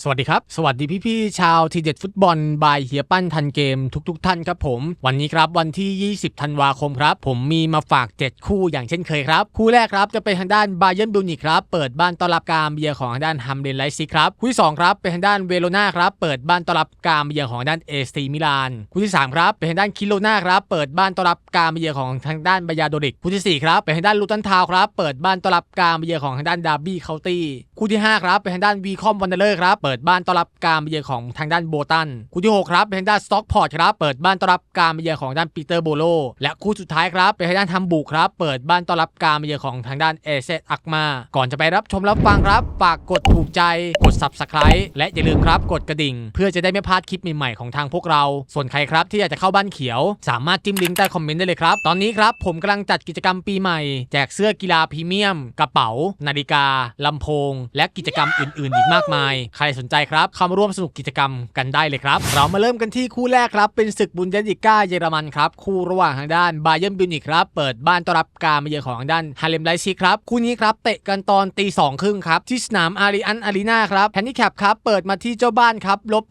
สวัสดีครับ สวัสดีพี่ๆชาวทีเด็ดฟุตบอลบายเฮียปั้นทันเกมทุกๆทท่านครับผม วันนี้ครับวันที่ 20 ธันวาคมครับ ผมมีมาฝาก 7 คู่อย่างเช่นเคยครับ คู่แรกครับจะเป็นทางด้านบาเย r n นบิลนิกครับ เปิดบ้านต้อนรับการเบียร์ของทางด้านฮัมเดนไลซิครับ คู่ที่2ครับเป็นทางด้านเวโรนาครับเปิดบ้านต้อนรับการเบียร์ของทางด้านเอสตีมิลาน คู่ที่3ครับเป็นทางด้านคิโลนาครับเปิดบ้านต้อนรับการเบียร์ของทางด้านบายาโดริกคู่ที่4ครับเป็นทางด้านลูตันทาวครับเปิดบ้านต้อนรับการเบียร์ของทางด้านดาร์บี้เคานตี้คู่ที่5ครับเป็นทางด้านวีคอมวันเดอร์ครับเปิดบ้านต้อนรับการมาเยือนของทางด้านโบตันคู่ที่6ครับเป็นทางด้านสต็อกพอร์ตครับเปิดบ้านต้อนรับการมาเยือนของด้านปีเตอร์โบโลและคู่สุดท้ายครับเป็นทางด้านทัมบุครับเปิดบ้านต้อนรับการมาเยือนของทางด้านเอเซตอักมาก่อนจะไปรับชมรับฟังครับฝากกดถูกใจกด subscribe และอย่าลืมครับกดกระดิ่ง เพื่อจะได้ไม่พลาดคลิปใหม่ๆของทางพวกเรา ส่วนใครครับที่อยากจะเข้าบ้านเขียว สามารถจิ้มลิงก์ใต้คอมเมนต์ได้เลยครับ ตอนนี้ครับผมกำลังจัดกิจกรรมปีใหม่ แจกเสื้อกีฬาพรีเมียม กระเป๋า นาฬิกาลำโพง และกิจกรรมอื่นๆ อีกมากมาย ใครสนใจครับเข้ามาร่วมสนุกกิจกรรมกันได้เลยครับ เรามาเริ่มกันที่คู่แรกครับ เป็นศึกบุนเดสลิก้าเยอรมันครับ คู่ระหว่างทางด้านบาเยิร์นบิวนิกครับเปิดบ้านต้อนรับการมาเยือนของทางด้านฮาเลมไลซิครับคู่นี้ครับเตะกันตอนตีสองครึ่งครับที่สนามอารีอันอารีนาครับแฮนดิแคปครับเปิดมาที่เจ้าบ้านครับลบ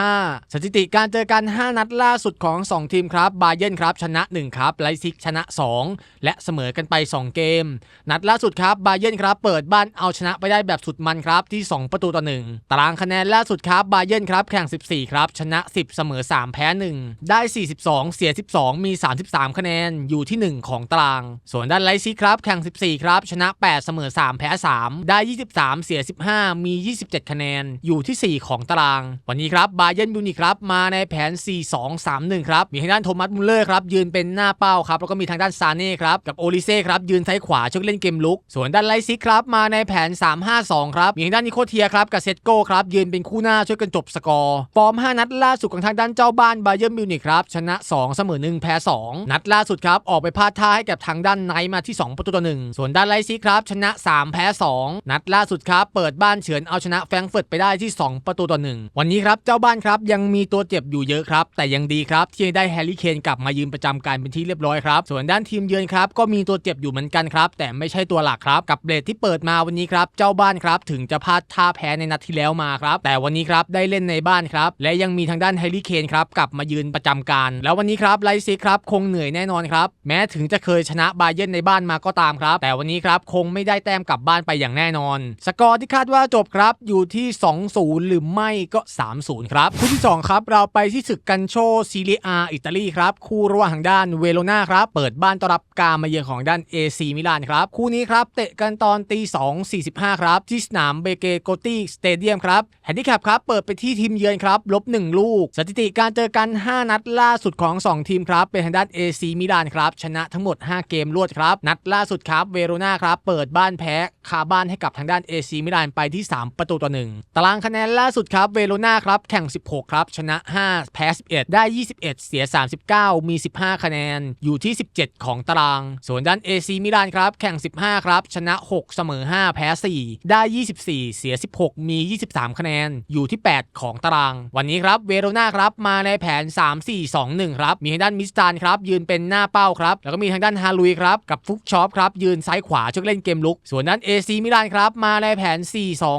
1.5 สถิติการเจอกัน 5 นัดล่าสุดของ 2 ทีมครับบาเยิร์นครับชนะ 1 ครับไลซิกชนะ 2 และเสมอกันไป 2 เกม นัดล่าสุดครับบาเยิร์นครับเปิดบ้านเอาชนะไปได้แบบสุดมันครับที่ 2 ประตูต่อ1ตารางคะแนนล่าสุดครับบาเยิร์นครับแข่ง 14 ครับ ชนะ 10 เสมอ 3 แพ้ 1 ได้ 42 เสีย 12 มี 33 คะแนนอยู่ที่ 1 ของตาราง ส่วนด้านไลซิครับแข่ง 14 ครับ ชนะ 8 เสมอ 3 แพ้ 3 ได้ 23 เสีย 15 มี 27 คะแนนอยู่ที่ 4 ของตาราง วันนี้ครับบาเยิร์นบิวนิครับมาในแผน 4-2-3-1 ครับ มีทางด้านโทมัสมุลเลอร์ครับยืนเป็นหน้าเป้าครับแล้วก็มีทางด้านซาเน่ครับกับโอลิเซ่ครับยืนซ้ายขวาช่วยเล่นเกมลุก ส่วนด้านไลซิครับมาในแผน 3-5-2 ครับมีทางด้านนิโคเทียครับกับเซตโก้ครับยืนเป็นคู่หน้าช่วยกันจบสกอร์ ฟอร์ม 5 นัดล่าสุดของทางด้านเจ้าบ้านบาเยิร์นมิวนิกครับ ชนะ 2 เสมอ 1 แพ้ 2 นัดล่าสุดครับ ออกไปพลาดท่าให้กับทางด้านไนท์มาที่ 2 ประตูต่อ 1 ส่วนด้านไลซีครับ ชนะ 3 แพ้ 2 นัดล่าสุดครับ เปิดบ้านเฉือนเอาชนะแฟรงก์เฟิร์ตไปได้ที่ 2 ประตูต่อ 1 วันนี้ครับ เจ้าบ้านครับยังมีตัวเจ็บอยู่เยอะครับ แต่ยังดีครับที่ได้แฮร์รี่เคนกลับมายืนประจำการเป็นที่เรียบร้อยครับ ส่วนด้านทีมเยือนครับก็มีตัวเจ็บอยู่เหมือนกันครับ แต่ไม่ใช่ตัวหลักครับ กับเบรดที่เปิดมาวันนี้ครับ เจ้าบ้านครับ ถึงจะพลาดท่าแพ้ในนัดที่แล้วมาครับ แต่วันนี้ครับได้เล่นในบ้านครับ และยังมีทางด้านแฮร์รี่เคนครับกลับมายืนประจำการ แล้ววันนี้ครับไลซิกครับคงเหนื่อยแน่นอนครับ แม้ถึงจะเคยชนะบาเยิร์นในบ้านมาก็ตามครับ แต่วันนี้ครับคงไม่ได้แต้มกลับบ้านไปอย่างแน่นอน สกอร์ที่คาดว่าจบครับอยู่ที่ 2-0 หรือไม่ก็ 3-0 ครับคู่ที่ 2 ครับ เราไปที่ศึกกันโชซีเรียอาอิตาลีครับคู่ระหว่างทางด้านเวโรนาครับเปิดบ้านต้อนรับการมาเยือนของด้าน AC มิลานครับคู่นี้ครับเตะกันตอนตี2.45 ครับที่สนามเบเกโกตีสเตเดียมครับแฮนดิแคปครับเปิดไปที่ทีมเยือนครับลบ1ลูก สถิติการเจอกัน 5 นัดล่าสุดของ 2 ทีมครับ เป็นทางด้าน AC มิลานครับ ชนะทั้งหมด 5 เกมรวดครับ นัดล่าสุดครับเวโรนาครับเปิดบ้านแพ้คาบ้านให้กับทางด้าน AC มิลานไปที่ 3 ประตูต่อ1ตารางคะแนนล่าสุดครับเวโรนาครับแข่ง 16 ครับ ชนะ 5 แพ้ 11 ได้ 21 เสีย 39 มี 15 คะแนน อยู่ที่ 17 ของตาราง ส่วนด้าน AC มิลานครับแข่ง 15 ครับ ชนะ 6 เสมอ 5 แพ้ 4 ได้ 24 เสีย 16 มี23คะแนน อยู่ที่ 8 ของตาราง วันนี้ครับเวโรนาครับมาในแผน 3-4-2-1 ครับ มีทางด้านมิสตานครับยืนเป็นหน้าเป้าครับ แล้วก็มีทางด้านฮาลุยครับกับฟุกชอปครับยืนซ้ายขวาช่วยเล่นเกมลุก ส่วนด้าน AC มิลานครับมาในแผน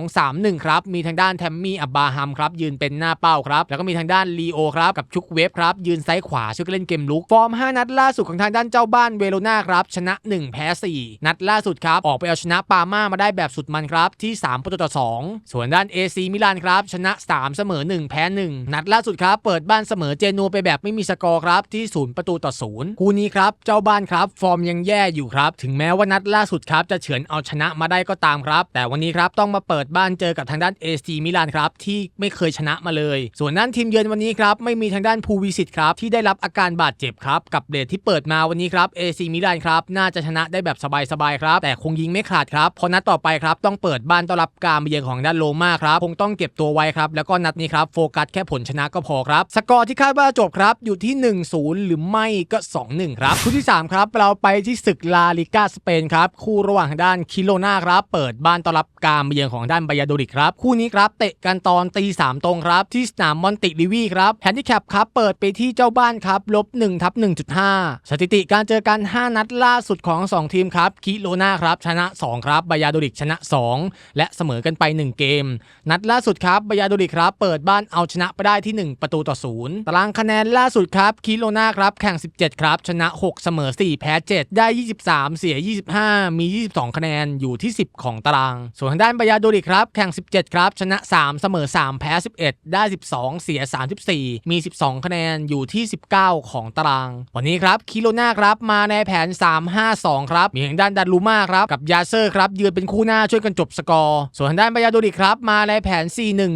4-2-3-1 ครับ มีทางด้านแทมมี่อับบาฮัมครับยืนเป็นหน้าเป้าครับ แล้วก็มีทางด้านลีโอครับกับชุกเวฟครับยืนซ้ายขวาช่วยเล่นเกมลุก ฟอร์ม 5 นัดล่าสุดของทางด้านเจ้าบ้านเวโรนาครับชนะ 1 แพ้ 4 นัดล่าสุดครับออกไปเอาชนะปาม่ามาได้แบบสุดมันครับที่ 3 ประตูต่อ 2 ส่วนด้านเ AC มิลานครับ ชนะ 3 เสมอ 1 แพ้ 1 นัดล่าสุดครับ เปิดบ้านเสมอเจนัวไปแบบไม่มีสกอร์ครับ ที่ 0 ประตูต่อ 0 คู่นี้ครับ เจ้าบ้านครับ ฟอร์มยังแย่อยู่ครับ ถึงแม้ว่านัดล่าสุดครับ จะเฉือนเอาชนะมาได้ก็ตามครับ แต่วันนี้ครับ ต้องมาเปิดบ้านเจอกับทางด้าน AC มิลานครับ ที่ไม่เคยชนะมาเลย ส่วนด้นทีมเยือนวันนี้ครับไม่มีทางด้านภูวิสิตครับที่ได้รับอาการบาดเจ็บครับกับเดทที่เปิดมาวันนี้ครับ AC มิลานครับน่าจะชนะได้แบบสบายๆครับแต่คงยิงไม่ขาดครับเพราะนัดต่อไปครับต้องเปิดบ้านต้อนรับการมาเยือนของด้านโรมาครับคงต้องเก็บตัวไว้ครับแล้วก็นัดนี้ครับโฟกัสแค่ผลชนะก็พอครับ สกอร์ที่คาดว่าจบครับอยู่ที่ 1-0 หรือไม่ก็ 2-1 ครับคู่ที่ 3 ครับเราไปที่ศึกลาลิกาสเปนครับคู่ระหว่างด้านคิโลนาครับเปิดบ้านต้อนรับการมาเยือนของด้านบายาโดริกครับคู่นี้ครับเตะกันตอนตีสามตรงครับที่สนามมอนติลิวีครับแฮนดิแคปครับเปิดไปที่เจ้าบ้านครับลบ1ทับ1.5 สถิติการเจอกัน 5 นัดล่าสุดของ 2 ทีมครับคิโลนาครับชนะ 2 ครับบายาโดริกชนะ 2 และเสมอกันไป 1 เกมนัดล่าสุดครับบายาโดริครับ เปิดบ้านเอาชนะไปได้ที่ 1 ประตูต่อศูนย์ตารางคะแนนล่าสุดครับคิโลนาครับแข่ง 17 ครับ ชนะ 6 เสมอ 4 แพ้ 7 ได้ 23 เสีย 25 มี 22 คะแนนอยู่ที่ 10 ของตาราง ส่วนทางด้านบายาโดริครับแข่ง 17 ครับ ชนะ 3 เสมอ 3 แพ้ 11 ได้ 12 เสีย 34 มี 12 คะแนนอยู่ที่ 19 ของตาราง วันนี้ครับคิโลนาครับมาในแผน 3-5-2 ครับ มีทางด้านดันลูมาครับกับยาเซอร์ครับยืนเป็นคู่หน้าช่วยกันจบสกอร์ ส่วนทางด้านบายาโดริครับมาในแผน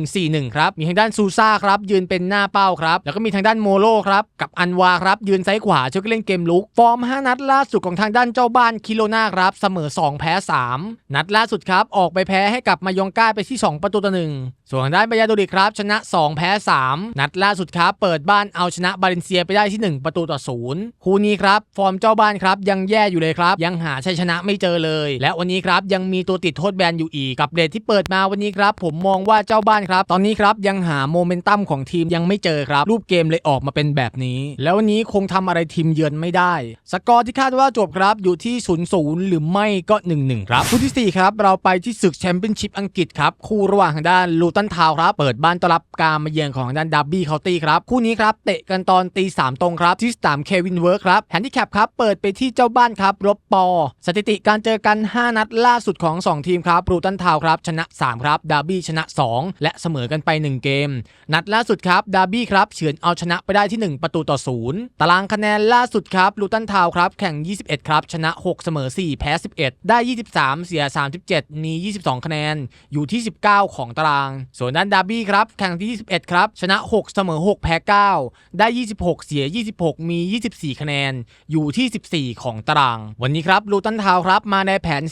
4-1-4-1 ครับ มีทางด้านซูซ่าครับยืนเป็นหน้าเป้าครับ แล้วก็มีทางด้านโมโลครับกับอันวาครับยืนซ้ายขวาช่วยกันเล่นเกมลุก ฟอร์ม 5 นัดล่าสุดของทางด้านเจ้าบ้านคิโลนาครับเสมอ 2 แพ้ 3 นัดล่าสุดครับออกไปแพ้ให้กับมายองก้าไปที่ 2 ประตูต่อหนึ่ง ส่วนทางด้านบายาโดริครับ ชนะ 2 แพ้ 3 นัดล่าสุดครับเปิดบ้านเอาชนะบาเลนเซียไปได้ที่ 1 ประตูต่อศูนย์คู่นี้ครับ ฟอร์มเจ้าบ้านครับ ยังแย่อยู่เลยครับ ยังหาชัยชนะไม่เจอเลย และวันนี้ครับยังมีตัวติดโทษแบนอยู่อีกกับเดทที่เปิดมาวันนี้ครับ ผมมองว่าเจ้าบ้านครับ ตอนนี้ครับยังหาโมเมนตัมของทีมยังไม่เจอครับ รูปเกมเลยออกมาเป็นแบบนี้ แล้ววันนี้คงทำอะไรทีมเยือนไม่ได้ สกอร์ที่คาดว่าจบครับอยู่ที่0ูนย์หรือไม่ก็1-1ครับคู่ที่4ครับเราไปที่ศึกแชมเปี้ยนชิพอังกฤษครับคู่ระหว่างทางด้านลูตันทาวครับ เปิดบ้านต้อนรับการมาเยือนของด้านดับบี้เคาน์ตี้ครับ คู่นี้ครับ เตะกันตอนตีสามตรงครับ ที่สนามเควินเวิร์คครับแฮนดิแคปครับ เปิดไปที่เจ้าบ้านครับรบปอ สถิติการเจอกัน 5 นัดล่าสุดของ 2 ทีมครับลูตันทาวครับ ชนะ 3 ครับดับบี้ชนะ 2 และเสมอกันไป 1 เกม นัดล่าสุดครับดับบี้ครับเฉือนเอาชนะไปได้ที่ 1 ประตูต่อศูนย์ตารางคะแนนล่าสุดครับลูตันทาวครับแข่ง 21 ครับ ชนะ 6 เสมอ 4 แพ้ 11 ได้ 23 เสีย 37 มี 22 คะแนน อยู่ที่ 19 ของตารางส่วนด้านดาร์บี้ครับแข่งที่ 21 ครับ ชนะ 6 เสมอ 6 แพ้ 9 ได้ 26 เสีย 26 มี 24 คะแนน อยู่ที่ 14 ของตาราง วันนี้ครับลูตันทาวครับมาในแผน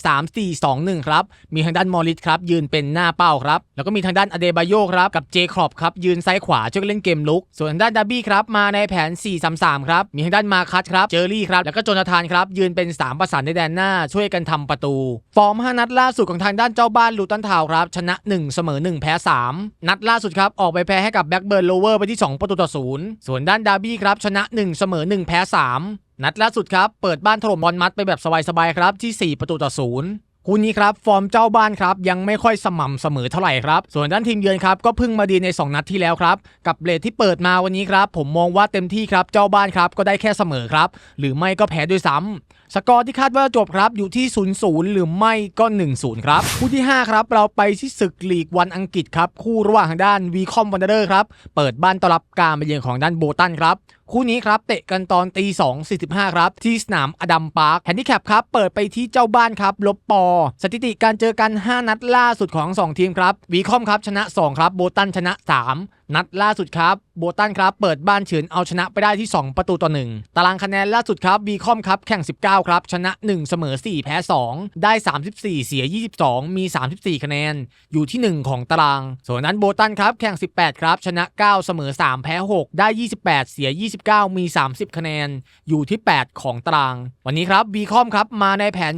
3-4-2-1 ครับ มีทางด้านมอริสครับยืนเป็นหน้าเป้าครับ แล้วก็มีทางด้านอเดบาโยครับกับเจครอบครับยืนซ้ายขวาช่วยกันเล่นเกมลุก ส่วนทางด้านดาร์บี้ครับมาในแผน 4-3-3 ครับ มีทางด้านมาคัสครับ เจอรี่ครับ แล้วก็โจนาธานครับยืนเป็น 3 ประสานในแดนหน้าช่วยกันทำประตู ฟอร์ม 5 นัดล่าสุดของทางด้านเจ้าบ้านลูตันทาวครับชนะ 1 เสมอ 1 แพ้3 นัดล่าสุดครับ ออกไปแพ้ให้กับแบ็กเบิร์นโลเวอร์ไปที่ 2 ประตูต่อศูนย์ส่วนด้านดาร์บี้ครับ ชนะ 1 เสมอ 1 แพ้ 3 นัดล่าสุดครับ เปิดบ้านถล่มบอลมัดไปแบบสบายๆครับที่ 4 ประตูต่อศูนย์ คู่นี้ครับฟอร์มเจ้าบ้านครับยังไม่ค่อยสม่ำเสมอเท่าไหร่ครับ ส่วนด้านทีมเยือนครับก็เพิ่งมาดีใน 2 นัดที่แล้วครับ กับเบรดที่เปิดมาวันนี้ครับ ผมมองว่าเต็มที่ครับเจ้าบ้านครับก็ได้แค่เสมอครับ หรือไม่ก็แพ้ด้วยซ้ำสกอร์ที่คาดว่าจบครับอยู่ที่ 0 0 หรือไม่ก็ 1 0 ครับ คู่ที่ 5 ครับ เราไปที่ศึกลีกวันอังกฤษครับคู่ระหว่างทางด้านวีคอมวันเดอร์ครับเปิดบ้านต้อนรับการมาเยือนของด้านโบตันครับ คู่นี้ครับเตะกันตอนตี2 45ครับ ที่สนามอดัมพาร์คแฮนดิแคปครับ เปิดไปที่เจ้าบ้านครับ ลบปอ สถิติการเจอกัน 5 นัดล่าสุดของ 2 ทีมครับวีคอมครับชนะ 2 ครับ โบตันชนะ 3 นัดล่าสุดครับโบตันครับเปิดบ้านเฉือนเอาชนะไปได้ที่ 2 ประตูต่อ 1 ตารางคะแนนล่าสุดครับวีคอมครับแข่ง 19 ครับ ชนะ 1 เสมอ 4 แพ้ 2 ได้ 34 เสีย 22 มี 34 คะแนน อยู่ที่ 1 ของตาราง ส่วนนั้นโบตันครับแข่ง 18 ครับ ชนะ 9 เสมอ 3 แพ้ 6 ได้ 28 เสีย 29 มี 30 คะแนน อยู่ที่ 8 ของตาราง วันนี้ครับวีคอมครับมาในแผน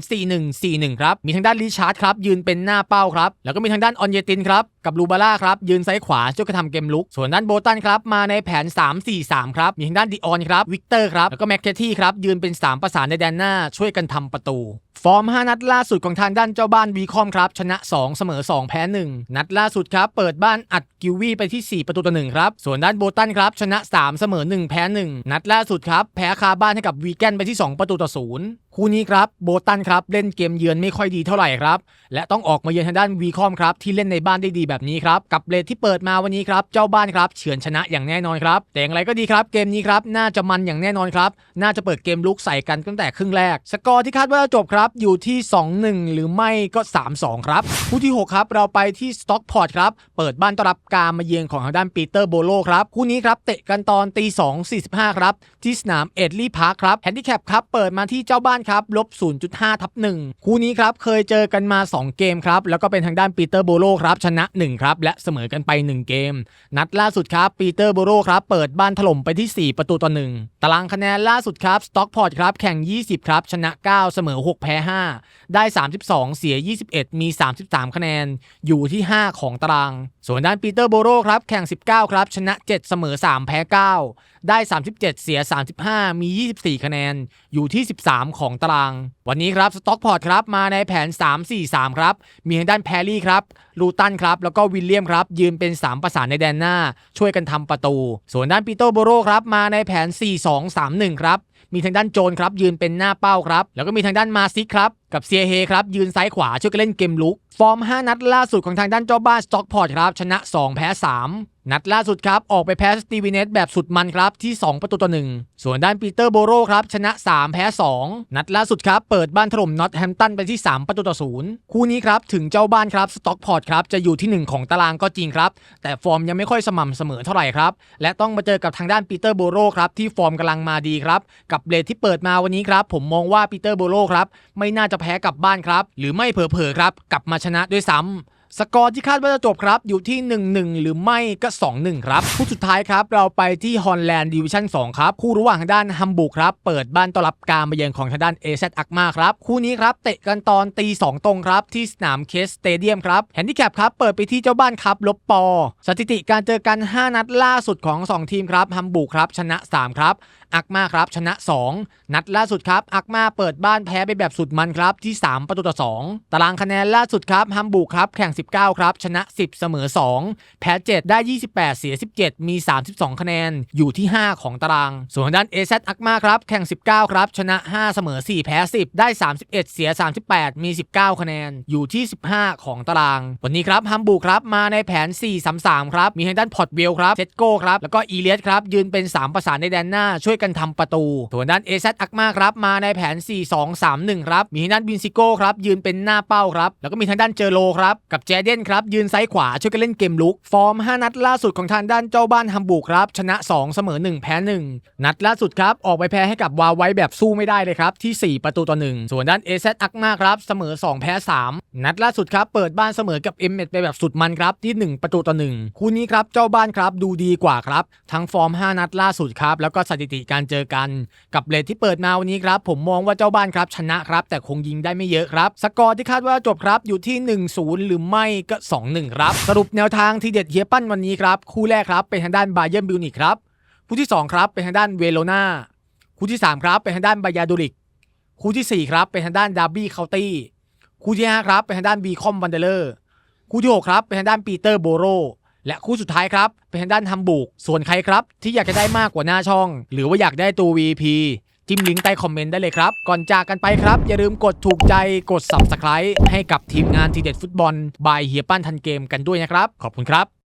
4-1-4-1 ครับ มีทางด้านริชาร์ดครับยืนเป็นหน้าเป้าครับ แล้วก็มีทางด้านออนเยตินครับกับลูบาร่าครับยืนซ้ายขวาช่วยกระทำเกมลุกส่วนด้านโบตันครับมาในแผน 3-4-3 ครับ มีทางด้านดิออนครับวิกเตอร์ครับ แล้วก็แม็กเคที่ครับยืนเป็น 3 ประสานในแดนหน้าช่วยกันทำประตู ฟอร์ม 5 นัดล่าสุดของทางด้านเจ้าบ้านวีคอมครับ ชนะ 2 เสมอ 2 แพ้ 1 นัดล่าสุดครับ เปิดบ้านอัดกิววี่ไปที่ 4 ประตูต่อ1ครับ ส่วนด้านโบตันครับชนะ 3 เสมอ 1 แพ้ 1 นัดล่าสุดครับแพ้คาบ้านให้กับวีแกนไปที่ 2 ประตูต่อ0 คู่นี้ครับโบตันครับเล่นเกมเยือนไม่ค่อยดีเท่าไหร่ครับ และต้องออกมาเยือนทางด้านวีคอมครับที่เล่นในบ้านได้ดีแบบนี้ครับ กับเลทที่เปิดมาวันนี้ครับเจ้าบ้านครับเฉือนชนะอย่างแน่นอนครับแต่อย่างไรก็ดีครับเกมนี้ครับน่าจะมันอย่างแน่นอนครับน่าจะเปิดเกมลุกใส่กันตั้งแต่ครึ่งแรก สกอร์ที่คาดว่าจะจบครับอยู่ที่ 2-1 หรือไม่ก็ 3-2 ครับคู่ที่ 6 ครับเราไปที่สต็อกพอร์ตครับเปิดบ้านต้อนรับการมาเยือนของทางด้านปีเตอร์โบโลครับคู่นี้ครับเตะกันตอนตี2 45ครับที่สนามเอ็ดลี่พาร์คครับแฮนดิแคปครับเปิดมาที่เจ้าบ้านครับลบ 0.5 ทับ 1 คู่นี้ครับเคยเจอกันมา 2 เกมครับแล้วก็เป็นทางด้านปีเตอร์โบโลครับชนะ 1 ครับ และเสมอกันไป 1 เกม นัดล่าสุดครับปีเตอร์โบโลครับเปิดบ้านถล่มไปที่ 4 ประตูต่อ 1 ตารางคะแนนล่าสุดครับสต็อกพอร์ตครับแข่ง 20 ครับ ชนะ 9 เสมอ 6 แพ้ 5 ได้ 32 เสีย 21 มี 33 คะแนน อยู่ที่ 5 ของตาราง ส่วนด้านปีเตอร์โบโรครับแข่ง 19 ครับ ชนะ 7 เสมอ 3 แพ้ 9 ได้ 37 เสีย 35 มี 24 คะแนน อยู่ที่ 13 ของตาราง วันนี้ครับสต็อกพอร์ตครับมาในแผน 3-4-3 ครับ มีทางด้านแพรลี่ครับลูตันครับ แล้วก็วิลเลียมครับ ยืนเป็น 3 ประสานในแดนหน้า ช่วยกันทำประตู ส่วนด้านปีโตโบโรครับ มาในแผน 4-2-3-1 ครับ มีทางด้านโจนครับ ยืนเป็นหน้าเป้าครับ แล้วก็มีทางด้านมาซิกครับ กับเซียเฮครับ ยืนซ้ายขวาช่วยกันเล่นเกมลุก ฟอร์ม 5 นัดล่าสุดของทางด้านเจ้าบ้านสต็อกพอร์ตครับ ชนะ 2 แพ้ 3 นัดล่าสุดครับ ออกไปแพ้สตีวินเนสแบบสุดมันครับ ที่ 2 ประตูต่อหนึ่งส่วนด้านปีเตอร์โบโรครับ ชนะ 3 แพ้ 2 นัดล่าสุดครับ เปิดบ้านถล่มนอตแฮมตันไปที่ 3 ประตูต่อศูนย์คู่นี้ครับถึงเจ้าบ้านครับสต็อกพอร์ตครับจะอยู่ที่ 1 ของตารางก็จริงครับ แต่ฟอร์มยังไม่ค่อยสม่ำเสมอเท่าไหร่ครับและต้องมาเจอกับทางด้านปีเตอร์โบโรครับที่ฟอร์มกำลังมาดีครับกับเบลดที่เปิดมาวันนี้ครับผมมองว่าปีเตอร์โบโรครับไม่น่าจะแพ้กลับบ้านครับ หรือไม่เผลอๆครับ กลับมาชนะด้วยซ้ำสกอร์ที่คาดว่าจะจบครับ อยู่ที่ 1-1 หรือไม่ก็ 2-1 ครับ คู่สุดท้ายครับ เราไปที่ฮอลแลนด์ดิวิชั่น 2 ครับ คู่ระหว่างทางด้านฮัมบูร์กครับ เปิดบ้านต้อนรับการมาเยือนของทางด้านเอเซตอักมาครับ คู่นี้ครับ เตะกันตอนตี 2 ตรงครับ ที่สนามเคสสเตเดียมครับแฮนดิแคปครับ เปิดไปที่เจ้าบ้านครับ ลบปอ สถิติการเจอกัน 5 นัดล่าสุดของ 2 ทีมครับฮัมบูร์กครับชนะ 3 ครับ อักมาครับชนะ 2 นัดล่าสุดครับ อักมาเปิดบ้านแพ้ไปแบบสุดมันครับที่ 3 ประตูต่อ 2 ตารางคะแนนล่าสุดครับฮัมบูร์กครับแข่ง 19 ครับ ชนะ 10 เสมอ 2 แพ้ 7 ได้ 28 เสีย 17 มี 32 คะแนนอยู่ที่ 5 ของตาราง ส่วนด้านเอซอักมาครับแข่ง 19 ครับ ชนะ 5 เสมอ 4 แพ้ 10 ได้ 31 เสีย 38 มี 19 คะแนนอยู่ที่ 15 ของตาราง วันนี้ครับฮัมบูร์กครับมาในแผน 4-3-3 ครับ มีทางด้านพอตเวลครับเจตโก้ครับแล้วก็อีเลียสครับยืนเป็น 3 ประสานในแดนหน้าช่วยกันทำประตูส่วนด้านเอซัตอักมาครับมาในแผน 4-2-3-1 ครับ มีทางด้านบินซิโก้ครับยืนเป็นหน้าเป้าครับ แล้วก็มีทางด้านเจอโลครับ กับแจเดนครับ ยืนซ้ายขวาช่วยกันเล่นเกมลุก ฟอร์ม 5 นัดล่าสุดของทางด้านเจ้าบ้านฮัมบูร์กครับ ชนะ 2 เสมอ 1 แพ้ 1 นัดล่าสุดครับ ออกไปแพ้ให้กับวาไว้แบบสู้ไม่ได้เลยครับ ที่ 4 ประตูต่อ 1 ส่วนด้านเอซัตอักมาครับเสมอ 2 แพ้ 3 นัดล่าสุดครับเปิดบ้านเสมอกับเอ็มเมไปแบบสุดมันครับที่ 1 ประตูต่อ1คู่นี้ครับเจ้าบ้านครับดูดีกว่าครับทั้งฟอร์ม 5 นัดล่าสุดครับแล้วก็สถิติการเจอกันกับเลทที่เปิดมาวันนี้ครับ ผมมองว่าเจ้าบ้านครับชนะครับ แต่คงยิงได้ไม่เยอะครับ สกอร์ที่คาดว่าจบครับอยู่ที่ 1-0 หรือไม่ก็ 2-1 ครับ สรุปแนวทางที่เด็ดเฮียปั้นวันนี้ครับคู่แรกครับเป็นทางด้านบาเยิร์นบิวนิกครับคู่ที่ 2 ครับเป็นทางด้านเวโรนาคู่ที่ 3 ครับเป็นทางด้านบายาดูริกคู่ทีสี่ 4 ครับเป็นทางด้านดาร์บี้เคาน์ตี้คู่ที่5ครับเป็นทางด้านบีคอมวันเดเลอร์คู่ที่ 6 ครับเป็นทางด้านปีเตอร์โบโร และคู่สุดท้ายครับ เป็นทางด้านฮัมบุก ส่วนใครครับ ที่อยากจะได้มากกว่าหน้าช่อง หรือว่าอยากได้ตัว VP จิ้มลิงก์ใต้คอมเมนต์ได้เลยครับ ก่อนจากกันไปครับ อย่าลืมกดถูกใจกด Subscribe ให้กับทีมงานทีเด็ดฟุตบอลบายเฮียปั้นทันเกมกันด้วยนะครับ ขอบคุณครับ